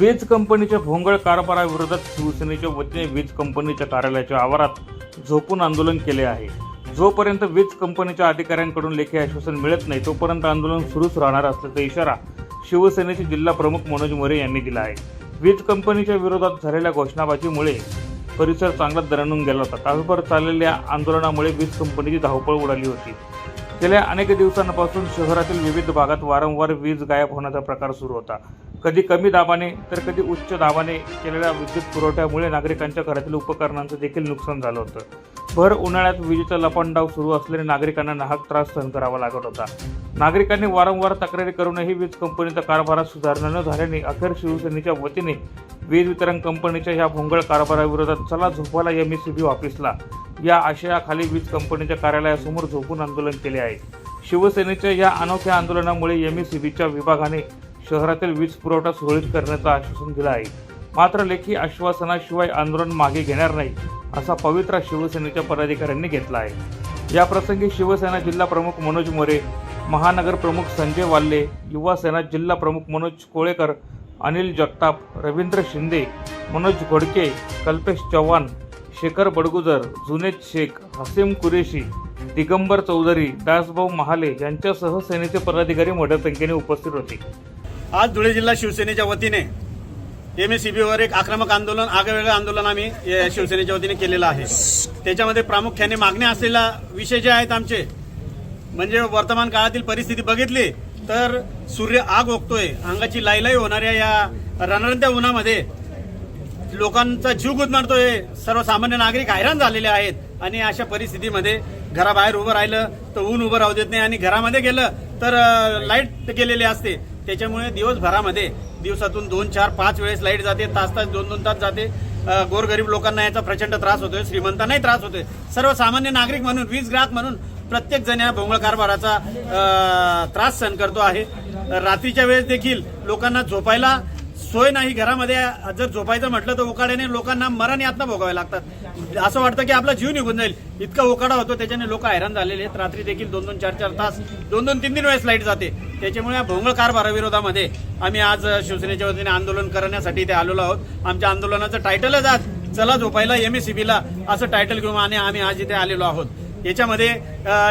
वीज कंपनीच्या भोंगळ कारभाराविरोधात शिवसेनेच्या वतीने वीज कंपनीच्या कार्यालयाच्या आवारात झोपून आंदोलन केले आहे. जोपर्यंत वीज कंपनीच्या अधिकाऱ्यांकडून लेखी आश्वासन मिळत नाही तोपर्यंत आंदोलन सुरूच राहणार असल्याचा इशारा शिवसेनेचे जिल्हा प्रमुख मनोज मोरे यांनी दिला आहे. वीज कंपनीच्या विरोधात झालेल्या घोषणाबाजीमुळे परिसर चांगलाच दणाणून गेला होता. तासभर चाललेल्या आंदोलनामुळे वीज कंपनीची धावपळ उडाली होती. गेल्या अनेक दिवसांपासून शहरातील विविध भागात वारंवार वीज गायब होण्याचा प्रकार सुरू होता. कधी कमी दाबाने तर कधी उच्च दाबाने केलेल्या विद्युत पुरवठ्यामुळे नागरिकांच्या घरातील उपकरणांचं देखील नुकसान झालं होतं. भर उन्हाळ्यात विजेचा लपंडाव सुरू असल्याने नागरिकांना नाहक त्रास सहन करावा लागत होता. नागरिकांनी वारंवार तक्रारी करूनही वीज कंपनीचा कारभारात सुधारणा न झाल्याने अखेर शिवसेनेच्या वतीने वीज वितरण कंपनीच्या ह्या भोंगळ कारभाराविरोधात चला झोपाला एम ऑफिसला या आशयाखाली वीज कंपनीच्या कार्यालयासमोर झोपून आंदोलन केले आहे. शिवसेनेच्या या अनोख्या आंदोलनामुळे एम ई सी बीच्या विभागाने शहरातील वीज पुरवठा सुरळीत करण्याचं आश्वासन दिलं आहे. मात्र लेखी आश्वासनाशिवाय आंदोलन मागे घेणार नाही असा पवित्रा शिवसेनेच्या पदाधिकाऱ्यांनी घेतला आहे. या प्रसंगी शिवसेना जिल्हा प्रमुख मनोज मोरे महानगर प्रमुख संजय वाल्ले युवा सेना जिल्हा प्रमुख मनोज कोळेकर अनिल जगताप रवींद्र शिंदे मनोज घोडके कल्पेश चव्हाण शेखर बडगुजर जुनेद शेख हसीम कुरेशी दिगंबर चौधरी दासभाऊ महाले यांच्यासह सेनेचे पदाधिकारी मोठ्या संख्येने उपस्थित होते. आज धुळे जिल्हा शिवसेनेच्या वतीने एम एस वर एक आक्रमक आंदोलन आगवेगळं आंदोलन आम्ही शिवसेनेच्या वतीने केलेलं आहे. त्याच्यामध्ये प्रामुख्याने मागण्या असलेला विषय जे आहेत आमचे म्हणजे वर्तमान काळातील परिस्थिती बघितली तर सूर्य आग ओकतोय अंगाची लाईलाई होणाऱ्या या रणरणत्या उन्हामध्ये लोकांचा जीव गुदमारतोय सर्वसामान्य नागरिक हैराण झालेले आहेत आणि अशा परिस्थितीमध्ये घराबाहेर उभं राहिलं तर ऊन उभं राहू देत नाही आणि घरामध्ये गेलं तर लाइट गेलेली असते. त्याच्यामुळे दिवसभरामध्ये दिवसातून दोन चार पाच वेळेस लाइट जाते तास तास दोन दोन तास जाते. गोरगरीब लोकांना याचा प्रचंड त्रास होतोय श्रीमंतांनाही त्रास होतोय. सर्वसामान्य नागरिक म्हणून वीज ग्राहक म्हणून प्रत्येक जण या भोंगळ कारभाराचा त्रास सहन करतो आहे. रात्रीच्या वेळेस देखील लोकांना झोपायला सोय नाही घरामध्ये जर झोपायचं म्हटलं तर उकाड्याने लोकांना मरण यातना भोगावे लागतात. असं वाटतं की आपला जीव निघून जाईल. इतका उकाडा होतो त्याच्याने लोक हैराण झालेले आहेत. रात्री देखील दोन दोन चार चार तास दोन दोन तीन तीन वेळेस लाइट जाते. त्याच्यामुळे या भोंगळ कारभाराविरोधामध्ये आम्ही आज शिवसेनेच्या वतीने आंदोलन करण्यासाठी इथे आलेलो आहोत. आमच्या आंदोलनाचं टायटलच आज चला झोपायला एम एस असं टायटल घेऊन आणि आम्ही आज इथे आलेलो आहोत. याच्यामध्ये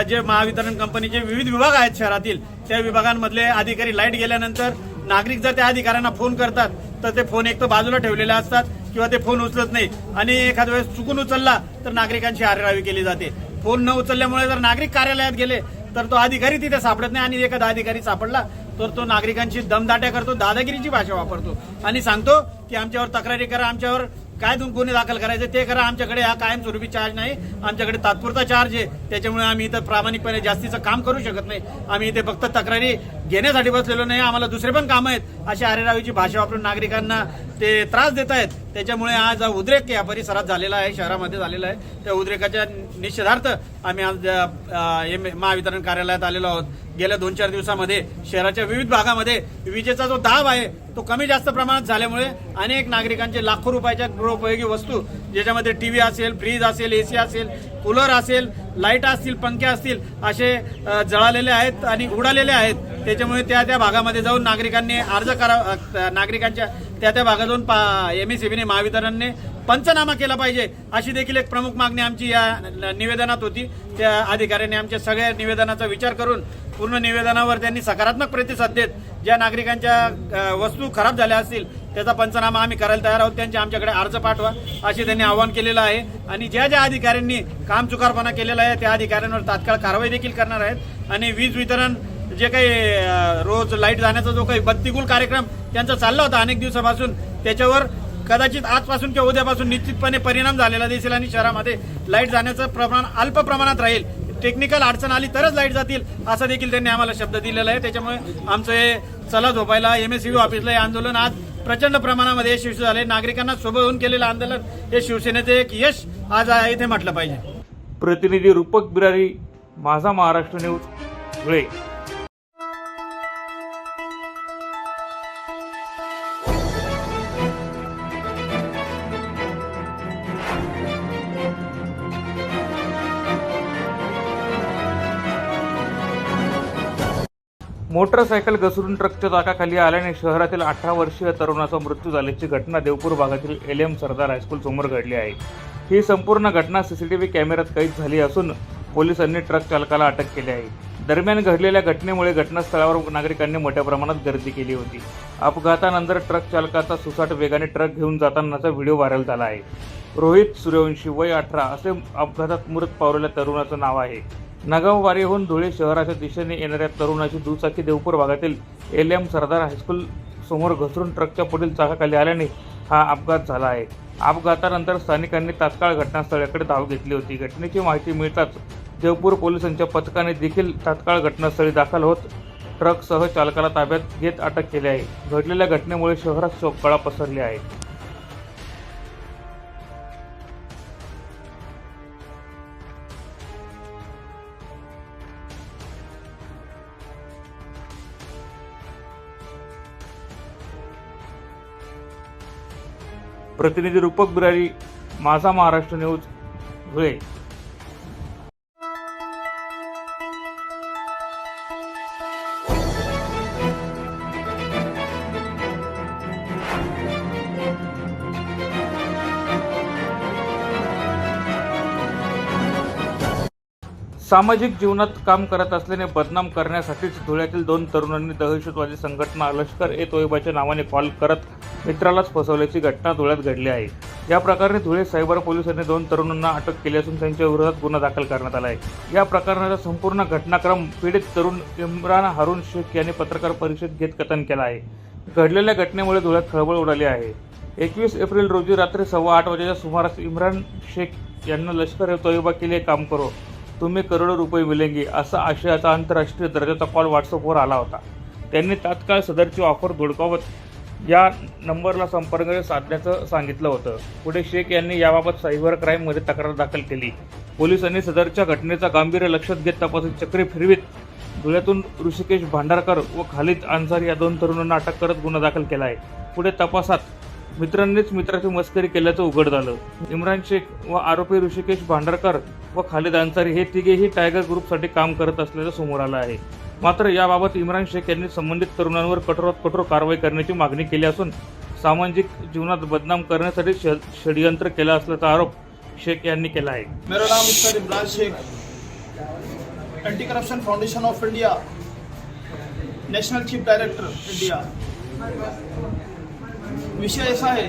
जे महावितरण कंपनीचे विविध विभाग आहेत शहरातील त्या विभागांमधले अधिकारी लाइट गेल्यानंतर नागरिक जर त्या अधिकाऱ्यांना फोन करतात तर ते फोन एक तर बाजूला ठेवलेले असतात किंवा ते फोन उचलत नाही. आणि एखाद्या वेळेस चुकून उचलला तर नागरिकांची आरेरावी केली जाते. फोन न उचलल्यामुळे जर नागरिक कार्यालयात गेले तर तो अधिकारी तिथे सापडत नाही आणि एखादा अधिकारी सापडला तर तो नागरिकांची दमदाट्या करतो दादागिरीची भाषा वापरतो. आणि सांगतो की आमच्यावर तक्रारी करा आमच्यावर काय तुम गुन्हे दाखल करायचे ते करा आमच्याकडे हा कायमस्वरूपी चार्ज नाही आमच्याकडे तात्पुरता चार्ज आहे. त्याच्यामुळे आम्ही इथं प्रामाणिकपणे जास्तीचं काम करू शकत नाही. आम्ही इथे फक्त तक्रारी घेण्यासाठी बसलेलो नाही आम्हाला दुसरे पण कामं आहेत. अशी आरेरावीची भाषा वापरून नागरिकांना ते त्रास देत आहेत. त्याच्यामुळे आज हा उद्रेक या परिसरात झालेला आहे शहरामध्ये झालेला आहे. त्या उद्रेकाच्या निषेधार्थ आम्ही आज एम महावितरण कार्यालयात आलेलो आहोत. गेल्या दोन चार दिवसामध्ये शहराच्या विविध भागामध्ये विजेचा जो दाब आहे तो कमी जास्त प्रमाणात झाल्यामुळे अनेक नागरिकांचे लाखो रुपयाच्या गृहोपयोगी वस्तू ज्याच्यामध्ये टी व्ही असेल फ्रीज असेल एसी असेल कूलर असेल लाइट असतील पंखे असतील असे जळालेले आहेत आणि उडालेले आहेत. त्याच्यामुळे त्या त्या भागामध्ये जाऊन नागरिकांनी अर्ज करा नागरिकांच्या त्या त्या भागात जाऊन एम एस महावितरणने पंचनामा केला पाहिजे अशी देखील एक प्रमुख मागणी आमची या निवेदनात होती. त्या अधिकाऱ्यांनी आमच्या सगळ्या निवेदनाचा विचार करून पूर्ण निवेदनावर त्यांनी सकारात्मक प्रतिसाद देत ज्या नागरिकांच्या वस्तू खराब झाल्या असतील त्याचा पंचनामा आम्ही करायला तयार आहोत. त्यांचे आमच्याकडे अर्ज पाठवा असे त्यांनी आवाहन केलेलं आहे. आणि ज्या ज्या अधिकाऱ्यांनी काम चुकारपणा केलेला आहे त्या अधिकाऱ्यांवर तात्काळ कारवाई देखील करणार आहेत. आणि वीज वितरण जे काही रोज लाइट जाण्याचा जो काही बत्तीगुल कार्यक्रम त्यांचा चालला होता अनेक दिवसापासून त्याच्यावर कदाचित आजपासून किंवा उद्यापासून निश्चितपणे परिणाम झालेला दिसेल आणि शहरामध्ये लाइट जाण्याचं प्रमाण अल्प प्रमाणात राहील. टेक्निकल अडचण आली तरच लाइट जातील असं देखील त्यांनी आम्हाला शब्द दिलेला आहे. त्याच्यामुळे आमचं हे चला झोपायला एम एस ऑफिसला हे आंदोलन आज प्रचंड प्रमाणामध्ये यशस्वी झाले नागरिकांना सोबत होऊन केलेलं आंदोलन हे शिवसेनेचं एक यश आज इथे म्हटलं पाहिजे. प्रतिनिधी रूपक बिरारी माझा महाराष्ट्र न्यूज धुळे. मोटरसायकल घसरून ट्रकच्या चाकाखाली आल्याने शहरातील अठरा वर्षीय तरुणाचा मृत्यू झाल्याची घटना देवपूर भागातील एल एम सरदार हायस्कूल समोर घडली आहे. ही संपूर्ण घटना सीसीटीव्ही कॅमेऱ्यात कैद झाली असून पोलिसांनी ट्रक चालकाला अटक केली आहे. दरम्यान घडलेल्या घटनेमुळे घटनास्थळावर नागरिकांनी मोठ्या प्रमाणात गर्दी केली होती. अपघातानंतर ट्रक चालकाचा सुसाट वेगाने ट्रक घेऊन जातानाचा व्हिडिओ व्हायरल झाला आहे. रोहित सूर्यवंशी वय अठरा असे अपघातात मृत पावलेल्या तरुणाचं नाव आहे. नगाववारीहून धुळे शहराच्या दिशेने येणाऱ्या तरुणाची दुचाकी देवपूर भागातील एल एम सरदार हायस्कूल समोर घसरून ट्रकच्या पुढील चाकाखाली आल्याने हा अपघात झाला आहे. अपघातानंतर स्थानिकांनी तात्काळ घटनास्थळाकडे धाव घेतली होती. घटनेची माहिती मिळताच देवपूर पोलिसांच्या पथकाने देखील तात्काळ घटनास्थळी दाखल होत ट्रकसह चालकाला ताब्यात घेत अटक केली आहे. घडलेल्या घटनेमुळे शहरात शोककळा पसरली आहे. प्रतिनिधी रूपक बिरारी माझा महाराष्ट्र न्यूज धुळे. सामाजिक जीवनात काम करत असल्याने बदनाम करण्यासाठीच धुळ्यातील दोन तरुणांनी दहशतवादी संघटना लष्कर ए तोयबाच्या नावाने कॉल करत मित्रालाच फसवल्याची घटना धुळ्यात घडली आहे. या प्रकरणी धुळे सायबर पोलिसांनी दोन तरुणांना अटक केली असून त्यांच्या विरोधात गुन्हा दाखल करण्यात आला आहे. या प्रकरणाचा संपूर्ण घटनाक्रम पीडित तरुण इम्रान हारून शेख यांनी पत्रकार परिषद घेत कथन केला आहे. घडलेल्या घटनेमुळे धुळ्यात खळबळ उडाली आहे. एकवीस एप्रिल रोजी रात्री सव्वा आठ वाजेच्या सुमारास इम्रान शेख यांना लष्कर ए तोयबा के लिए काम करो. तुम्ही करोडो रुपये मिळेंगे असा आशयाचा आंतरराष्ट्रीय दर्जाचा कॉल व्हॉट्सअपवर आला होता. त्यांनी तात्काळ सदरची ऑफर धुडकावत या नंबरला संपर्क साधण्याचं सांगितलं होतं. पुढे शेख यांनी याबाबत सायबर क्राईममध्ये तक्रार दाखल केली. पोलिसांनी सदरच्या घटनेचा गांभीर्य लक्षात घेत तपासून चक्री फिरवीत. धुळ्यातून ऋषिकेश भांडारकर व खालिद अन्सारी या दोन तरुणांना अटक करत गुन्हा दाखल केला आहे. पुढे तपासात मित्रांनीच मित्राची मस्करी केल्याचं उघड झालं. इम्रान शेख व आरोपी ऋषिकेश भांडारकर व खालिद अन्सारी हे तिघेही टायगर ग्रुपसाठी काम करत असल्याचं समोर आलं आहे. मात्र याबाबत इम्रान शेख यांनी संबंधित तरुणांवर कठोरात कठोर कारवाई करण्याची मागणी केली असून सामाजिक जीवनात बदनाम करण्यासाठी षडयंत्र केलं असल्याचा आरोप शेख यांनी केला आहे. मेरा नाम mister Imran Shaikh anti corruption foundation of India national chief director India. विषय ऐसा है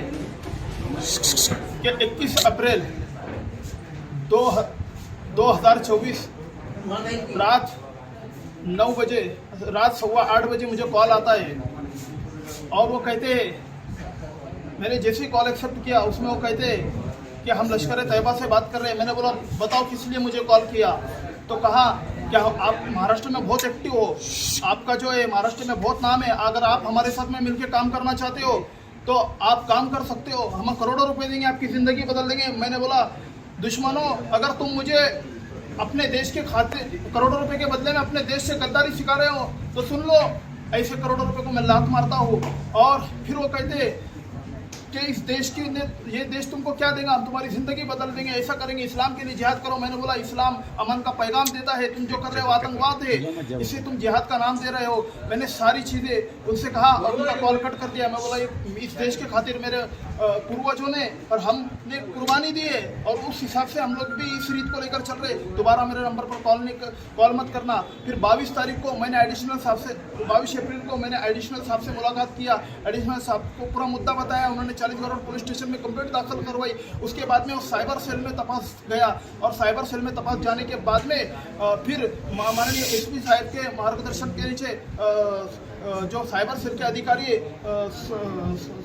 कि 21 अप्रैल दो दो हज़ार चौबीस रात नौ बजे, रात सवा आठ बजे मुझे कॉल आता है। और वो कहते हैं, मैंने जैसे कॉल एक्सेप्ट किया, उसमें वो कहते हैं कि हम लश्कर तैयबा से बात कर रहे हैं। मैंने बोला, बताओ किस लिए मुझे कॉल किया? तो कहा, क्या आप महाराष्ट्र में बहुत एक्टिव हो। आपका जो है, महाराष्ट्र में बहुत नाम है। अगर आप हमारे साथ में मिलकर काम करना चाहते हो तो आप काम कर सकते हो। हम करोड़ों रुपए देंगे, आपकी ज़िंदगी बदल देंगे। मैंने बोला, दुश्मनों, अगर तुम मुझे अपने देश के खाते, करोड़ों रुपए के बदले में अपने देश से गद्दारी सिखा रहे हो तो सुन लो, ऐसे करोड़ों रुपए को मैं लात मारता हूँ। और फिर वो कहते कि इस देश की ये देश तुमको क्या देगा? हम तुम्हारी ज़िंदगी बदल देंगे, ऐसा करेंगे, इस्लाम के लिए जिहाद करो। मैंने बोला, इस्लाम अमन का पैगाम देता है, तुम जो कर रहे हो आतंकवाद है, इसे तुम जिहाद का नाम दे रहे हो। मैंने सारी चीज़ें उनसे कहा और उनका कॉल कट कर दिया। मैं बोला, इस देश के खातिर मेरे पूर्वजों ने और हमने कुर्बानी दी है और उस हिसाब से हम लोग भी इस रीत को लेकर चल रहे दोबारा मेरे नंबर पर कॉल नहीं कॉल मत करना। फिर बाईस तारीख को मैंने एडिशनल साहब से, बाईस अप्रैल को मैंने एडिशनल साहब से मुलाकात किया। एडिशनल साहब को पूरा मुद्दा बताया। उन्होंने चालीस रोड पुलिस स्टेशन में कंप्लेंट दाखिल करवाई। उसके बाद में वो साइबर सेल में तपास गया और साइबर सेल में तपास जाने के बाद में फिर माननीय एसपी साहब के मार्गदर्शन के नीचे जो साइबर सेल के अधिकारी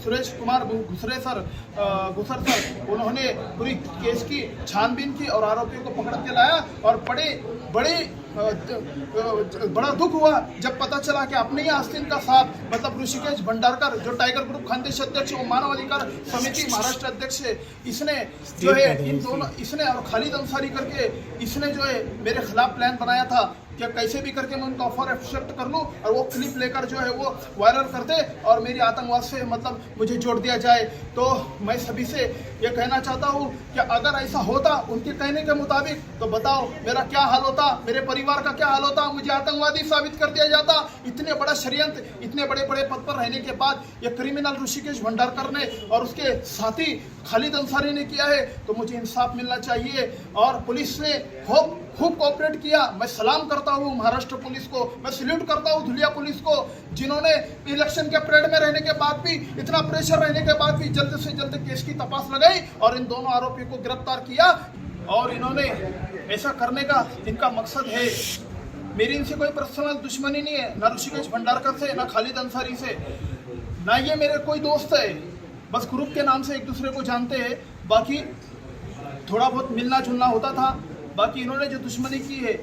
सुरेश कुमार घुसरे सर घुसर सर, उन्होंने पूरी केस की, छानबीन की और आरोपियों को पकड़ के लाया और बड़े बड़े बड़ा दुख हुआ जब पता चला कि अपने ही आस्तीन का साहब मतलब ऋषिकेश भंडारकर, जो टाइगर ग्रुप खानदेश अध्यक्ष और मानव अधिकार समिति महाराष्ट्र अध्यक्ष है, इसने जो है, इन दोनों, इसने और खालिद अंसारी करके, इसने जो है, मेरे खिलाफ प्लान बनाया था। कि कैसे भी करके मैं उनका ऑफ़र एक्सेप्ट कर लूँ और वो क्लिप लेकर जो है वो वायरल कर दे और मेरी आतंकवाद से मतलब मुझे जोड़ दिया जाए। तो मैं सभी से ये कहना चाहता हूँ कि अगर ऐसा होता उनके कहने के मुताबिक तो बताओ मेरा क्या हाल होता, मेरे परिवार का क्या हाल होता, मुझे आतंकवादी साबित कर दिया जाता। इतने बड़ा षडयंत्र, इतने बड़े बड़े पद पर रहने के बाद ये क्रिमिनल ऋषिकेश भंडारकर ने और उसके साथी खालिद अंसारी ने किया है तो मुझे इंसाफ मिलना चाहिए। और पुलिस ने खूब खूब कोऑपरेट किया। मैं सलाम करता हूँ महाराष्ट्र पुलिस को। मैं सल्यूट करता हूँ धुलिया पुलिस को, जिन्होंने इलेक्शन के परेड में रहने के बाद भी, इतना प्रेशर रहने के बाद भी जल्द से जल्द केस की तपास लगाई और इन दोनों आरोपियों को गिरफ़्तार किया और इन्होंने ऐसा करने का इनका मकसद है। मेरी इनसे कोई पर्सनल दुश्मनी नहीं है, ना ऋषिकेश भंडारकर से, ना खालिद अंसारी से। ना ये मेरे कोई दोस्त है। बस ग्रुप के नाम से एक दूसरे को जानते हैं। बाकी थोड़ा बहुत मिलना जुलना होता था। बाकी इन्होंने जो दुश्मनी की है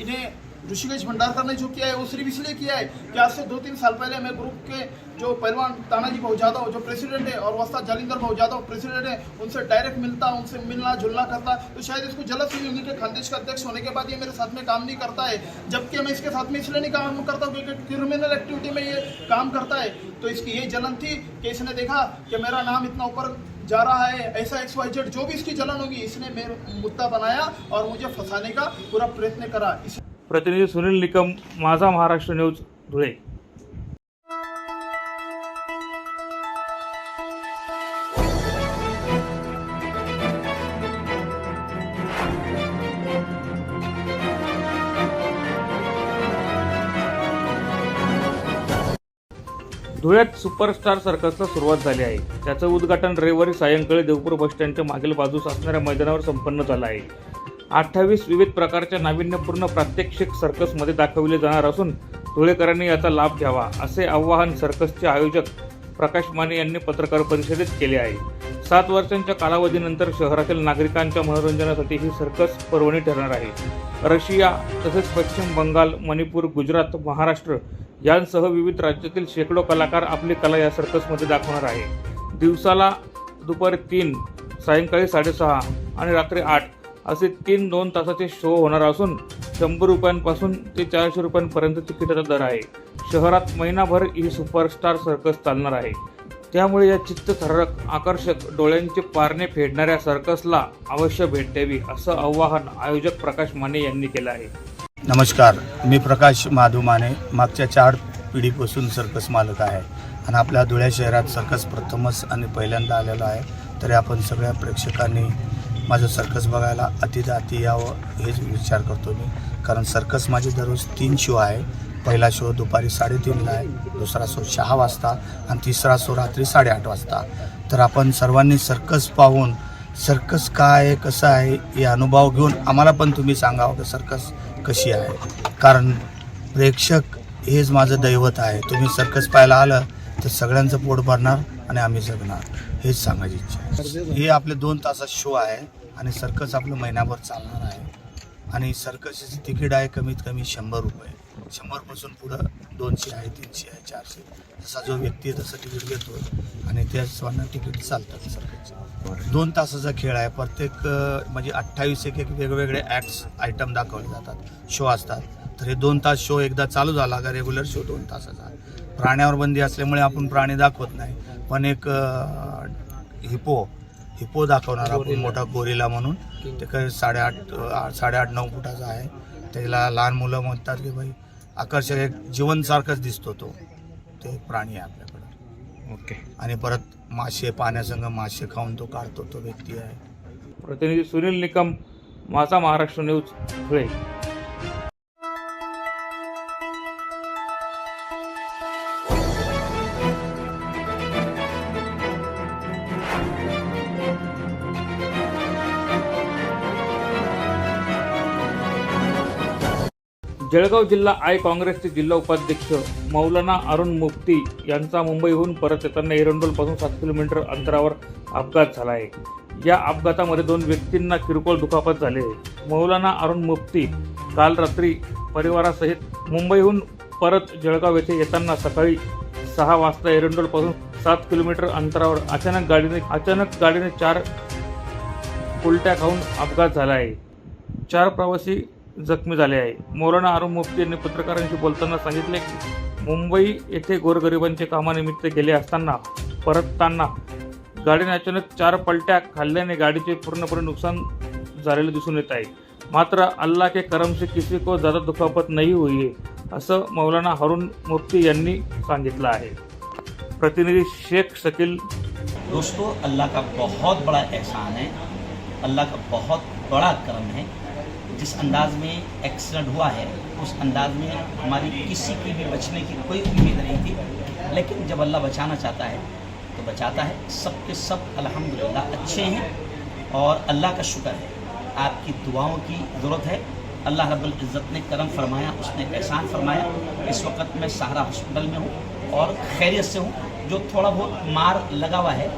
इन्हें ऋषिकेश भंडारकर ने जो किया है वो सिर्फ़ इसलिए किया है कि आज से दो तीन साल पहले मैं ग्रुप के जो पहलवान तानाजी भाऊ जादव जो प्रेसिडेंट है और वस्ता जालिंदर भाऊ जादव प्रेसिडेंट है, उनसे डायरेक्ट मिलता, उनसे मिलना, जुलना करता। तो शायद इसको जलस हुई होगी कि खानदेश का अध्यक्ष होने के बाद ये मेरे साथ में काम नहीं करता है, जबकि मैं इसके साथ में इसलिए नहीं काम करता क्योंकि क्रिमिनल एक्टिविटी में ये काम करता है। तो इसकी ये जलन थी कि इसने देखा कि मेरा नाम इतना ऊपर जा रहा है, ऐसा एक्स वाई जेड जो भी इसकी जलन होगी, इसने मेरे मुद्दा बनाया और मुझे फंसाने का पूरा प्रयत्न करा। इस प्रतिनिधी सुनील निकम माझा महाराष्ट्र न्यूज धुळे. धुळ्यात सुपरस्टार सर्कसला सुरुवात झाली आहे. त्याचं उद्घाटन रविवारी सायंकाळी देवपूर बस स्टँडच्या मागील बाजूस असणाऱ्या मैदानावर संपन्न झालं आहे. अठ्ठावीस विविध प्रकारच्या नाविन्यपूर्ण प्रात्यक्षिक सर्कसमध्ये दाखविले जाणार असून धुळेकरांनी याचा लाभ घ्यावा असे आवाहन सर्कसचे आयोजक प्रकाश माने यांनी पत्रकार परिषदेत केले आहे. सात वर्षांच्या कालावधीनंतर शहरातील नागरिकांच्या मनोरंजनासाठी ही सर्कस पर्वणी ठरणार आहे. रशिया तसेच पश्चिम बंगाल मणिपूर गुजरात महाराष्ट्र यांसह विविध राज्यातील शेकडो कलाकार आपली कला या सर्कसमध्ये दाखवणार आहे. दिवसाला दुपारी तीन सायंकाळी साडेसहा आणि रात्री आठ असे तीन दोन तासाचे शो होणार असून शंभर रुपयांपासून ते चारशे रुपयांपर्यंत तिकिटाचा दर आहे. शहरात महिनाभर ही सुपरस्टार सर्कस चालणार आहे. त्यामुळे या चित्तथरारक आकर्षक डोळ्यांचे पारणे फेडणाऱ्या सर्कसला अवश्य भेट द्यावी असं आवाहन आयोजक प्रकाश माने यांनी केलं आहे. नमस्कार मी प्रकाश माधू माने मागच्या चार पिढीपासून सर्कस मालक आहे. आणि आपल्या धुळ्या शहरात सर्कस प्रथमच आणि पहिल्यांदा आलेला आहे. तरी आपण सगळ्या प्रेक्षकांनी माझं सर्कस बघायला अतिथ अति यावं हेच विचार करतो मी. कारण सर्कस माझे दररोज तीन शो आहे. पहिला शो दुपारी साडेतीनला आहे दुसरा शो सहा वाजता आणि तिसरा शो रात्री साडेआठ वाजता. तर आपण सर्वांनी सर्कस पाहून सर्कस काय आहे कसं आहे हे अनुभव घेऊन आम्हाला पण तुम्ही सांगावं की सर्कस कशी आहे. कारण प्रेक्षक हेच माझं दैवत आहे. तुम्ही सर्कस पाहायला आलं तर सगळ्यांचं पोट भरणार आणि आम्ही जगणार. हेच सांगायची इच्छा आहे. हे आपले दोन तासात शो आहे. आणि सर्कस आपलं महिनाभर चालणार आहे. आणि सर्कसचे तिकीट आहे कमीत कमी शंभर रुपये. शंभरपासून पुढं दोनशे आहे तीनशे आहे चारशे. जसा जो व्यक्ती आहे तसं तिकीट घेतो. आणि त्या सर्वांना तिकीट चालतात सर्कसचे. दोन तासाचा खेळ आहे. प्रत्येक अं, म्हणजे अठ्ठावीस एक एक वेगवेगळे ॲक्ट्स आयटम दाखवले जातात. शो असतात. तर हे दोन तास शो एकदा चालू झाला का रेग्युलर शो दोन तासाचा. प्राण्यावर बंदी असल्यामुळे आपण प्राणी दाखवत नाही. पण एक हिपो हिपो दाखवणार आपण मोठा गोरिला म्हणून. ते काही साडेआठ साडेआठ नऊ फुटाचा आहे. त्याला लहान मुलं म्हणतात की भाई आकर्षक एक जीवनसारखाच दिसतो तो. ते एक प्राणी आहे आपल्याकडं. ओके. आणि परत मासे पाण्यासंग मासे खाऊन तो काढतो तो व्यक्ती आहे. प्रतिनिधी सुनील निकम माझा महाराष्ट्र न्यूज धुळे. जळगाव जिल्हा आय काँग्रेसचे जिल्हा उपाध्यक्ष मौलाना अरुण मुफ्ती यांचा मुंबईहून परत येताना एरंडोलपासून सात किलोमीटर अंतरावर अपघात झाला आहे. या अपघातामध्ये दोन व्यक्तींना किरकोळ दुखापत झाली आहे. मौलाना अरुण मुफ्ती काल रात्री परिवारासहित मुंबईहून परत जळगाव येथे येताना सकाळी सहा वाजता एरंडोलपासून सात किलोमीटर अंतरावर अचानक गाडीने अचानक गाडीने चार उलट्या खाऊन अपघात झाला आहे. चार प्रवासी जखमी झाले आहे. मौलाना हारून मुफ्ती यांनी पत्रकारांशी बोलताना सांगितले की मुंबई येथे गोरगरिबांचे कामानिमित्त गेले असताना परतताना गाडीने अचानक चार पलट्या खाल्ल्याने गाडीचे पूर्णपणे नुकसान झालेले दिसून येत आहे. मात्र अल्लाह के करम से किसी को ज़्यादा दुखापत नाही हुई असं मौलाना हरुण मुफ्ती यांनी सांगितलं आहे. प्रतिनिधी शेख शकील दोस्तों अल्लाह का बहुत बड़ा एहसान है। अल्लाह का बहुत बड़ा करम है। जिस अंदाज में एक्सीडेंट हुआ है, उस अंदाज में हमारी किसी की भी बचने की कोई उम्मीद नहीं थी। लेकिन जब अल्लाह बचाना चाहता है तो बचाता है। सब के सब अल्हम्दुलिल्लाह अच्छे हैं और अल्लाह का शुक्र है। आपकी दुआओं की ज़रूरत है। अल्लाह रब्बुल इज़्ज़त ने करम फरमाया, उसने एहसान फरमाया। इस वक्त मैं सहारा हॉस्पिटल में हूँ और खैरियत से हूँ। जो थोड़ा बहुत मार लगा हुआ है,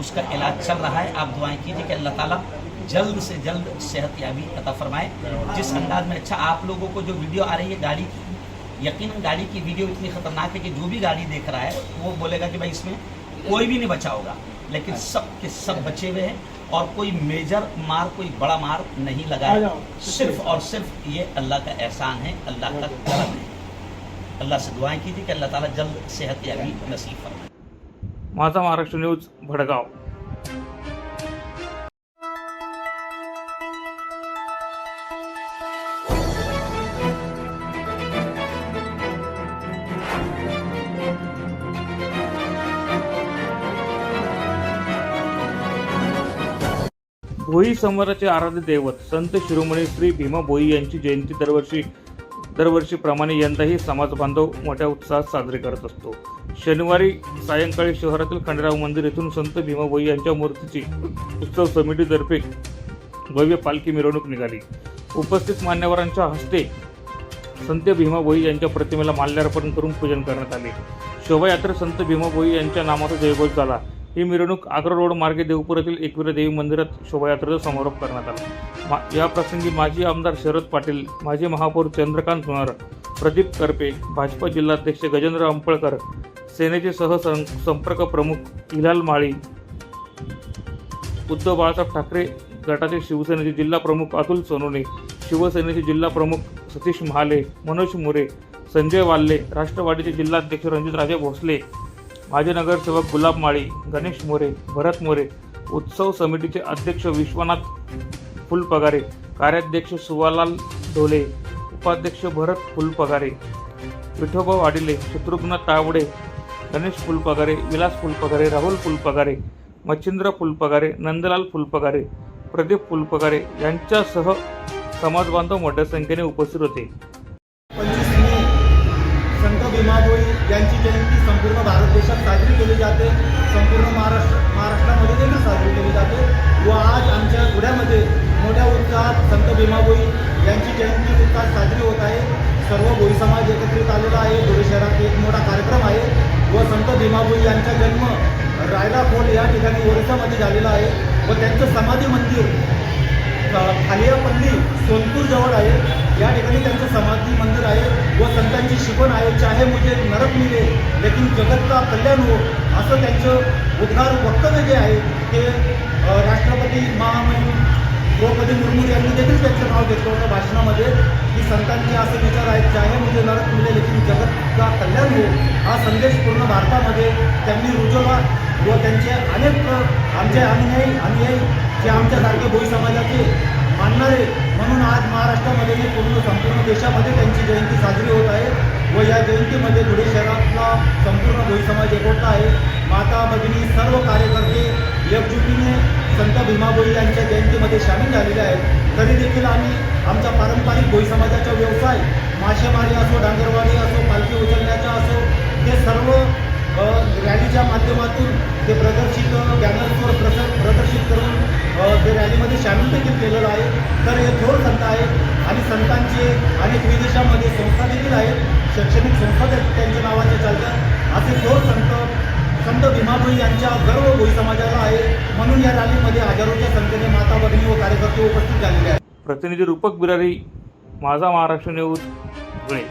उसका इलाज चल रहा है। आप दुआएँ कीजिए कि अल्लाह ताला जल्द से जल्द सेहत याबी अता फरमाए। जिस अंदाज में अच्छा आप लोगों को जो वीडियो आ रही है गाड़ी की यकीनन गाड़ी की वीडियो इतनी खतरनाक है कि जो भी गाड़ी देख रहा है वो बोलेगा कि भाई इसमें कोई भी नहीं बचा होगा। लेकिन सब के सब बचे हुए हैं और कोई मेजर मार कोई बड़ा मार नहीं लगा है। सिर्फ़ और सिर्फ़ ये अल्लाह का एहसान है अल्लाह का करम है। अल्लाह से दुआएँ कीजिए कि अल्लाह ताला जल्द सेहत याबी नसीब फरमाए। माझा महाराष्ट्र न्यूज़ भडगाव भोई समाजाचे आराध्य दैवत संत शिरोमणी श्री भीमा भोई यांची जयंती दरवर्षी दरवर्षीप्रमाणे यंदाही समाज बांधव मोठ्या उत्साहात साजरे करत असतो. शनिवारी सायंकाळी शहरातील खंडराव मंदिर येथून संत भीमा भोई यांच्या मूर्तीची उत्सव समितीतर्फे भव्य पालखी मिरवणूक निघाली. उपस्थित मान्यवरांच्या हस्ते संत भीमा भोई यांच्या प्रतिमेला माल्यार्पण करून पूजन करण्यात आले. शोभायात्रेत संत भीमा भोई यांच्या नामाचा जयघोष झाला. ही मिरवणूक आग्रा रोड मार्गे देवपुरातील एकविरा देवी मंदिरात शोभायात्रेचा समारोप करण्यात आला. मा या प्रसंगी माजी आमदार शरद पाटील माजी महापौर चंद्रकांत सोनार प्रदीप करपे भाजपा जिल्हाध्यक्ष गजेंद्र अंपळकर सेनेचे सह सं- संपर्क प्रमुख हिलाल माळी उद्धव बाळासाहेब ठाकरे गटाचे शिवसेनेचे जिल्हा प्रमुख अतुल सोनोने शिवसेनेचे जिल्हा प्रमुख सतीश महाले मनोज मोरे संजय वाल्ले राष्ट्रवादीचे जिल्हाध्यक्ष रणजितराजे भोसले माजी नगरसेवक गुलाब माळी गणेश मोरे भरत मोरे उत्सव समितीचे अध्यक्ष विश्वनाथ फुलपगारे कार्याध्यक्ष सुवालाल ढोले उपाध्यक्ष भरत फुलपगारे विठोबा वाडिले शत्रुघ्न तावडे गणेश फुलपगारे विलास फुलपगारे राहुल फुलपगारे मच्छिंद्र फुलपगारे नंदलाल फुलपगारे प्रदीप फुलपगारे यांच्यासह समाजबांधव मोठ्या संख्येने उपस्थित होते. संत भीमाभोई यांची जयंती संपूर्ण भारत देशात साजरी केली जाते. संपूर्ण महाराष्ट्र महाराष्ट्रामध्ये देखील साजरी केली जाते. व आज आमच्या धुळ्यामध्ये मोठ्या उत्साहात संत भीमाबोई यांची जयंती उत्साहात साजरी होत आहे. सर्व भोई समाज एकत्रित आलेला आहे. धुळे शहरात एक मोठा कार्यक्रम आहे. व संत भीमाबोई यांचा जन्म रायला फोर्ट या ठिकाणी ओरिसामध्ये झालेला आहे. व त्यांचं समाधी मंदिर खालियापल्ली सोनपूरजवळ आहे. या ठिकाणी त्यांचं समाधी मंदिर आहे व संतांची शिकवण आहे चाहे मुझे नरक मिले लेकिन जगत का कल्याण हो असं त्यांचं उद्गार वक्तव्य जे आहे ते राष्ट्रपती महामहिम द्रौपदी मुर्मू यांनी देखील त्यांचं नाव घेतलं होतं भाषणामध्ये की संतांचे असे विचार आहेत चाहे मुझे नरक मिले लेकिन जगत का कल्याण हो हा संदेश पूर्ण भारतामध्ये त्यांनी रुजवला व त्यांचे अनेक आमचे अनुयायी अनुयायी जे आमच्यासारखे भोई समाजाचे मानणारे. म्हणून आज महाराष्ट्रामध्ये नाही पूर्ण संपूर्ण देशामध्ये त्यांची जयंती साजरी होत आहे व या जयंतीमध्ये धुळे शहरातला संपूर्ण भोई समाज एकवटला आहे. माता भगिनी सर्व कार्यकर्ते एकजुटीने संत भीमाबोई यांच्या जयंतीमध्ये सामील झालेले आहेत. तरी देखील आम्ही आमच्या पारंपरिक भोई समाजाचा व्यवसाय मासेमारी असो डांगरवाडी असो पालखी उचलण्याचा असो हे सर्व रॅलीच्या माध्यमातून ते प्रदर्शित बॅनर्सवर प्रस प्रदर्शित करून ते रॅलीमध्ये सामील देखील केलेलं आहे. तर हे थोर संत आहेत आणि संतांचे अनेक विदेशामध्ये संस्था देखील आहेत. शैक्षणिक संस्था त्यांच्या नावाचे चालतात. असे थोर संत संत भीमाभोई यांच्या गर्व भोई समाजाला आहे म्हणून या रॅलीमध्ये हजारोच्या संख्येने माता भगिनी व कार्यकर्ते उपस्थित झालेले आहेत. प्रतिनिधी रूपक बिरारी माझा महाराष्ट्र न्यूज धुळे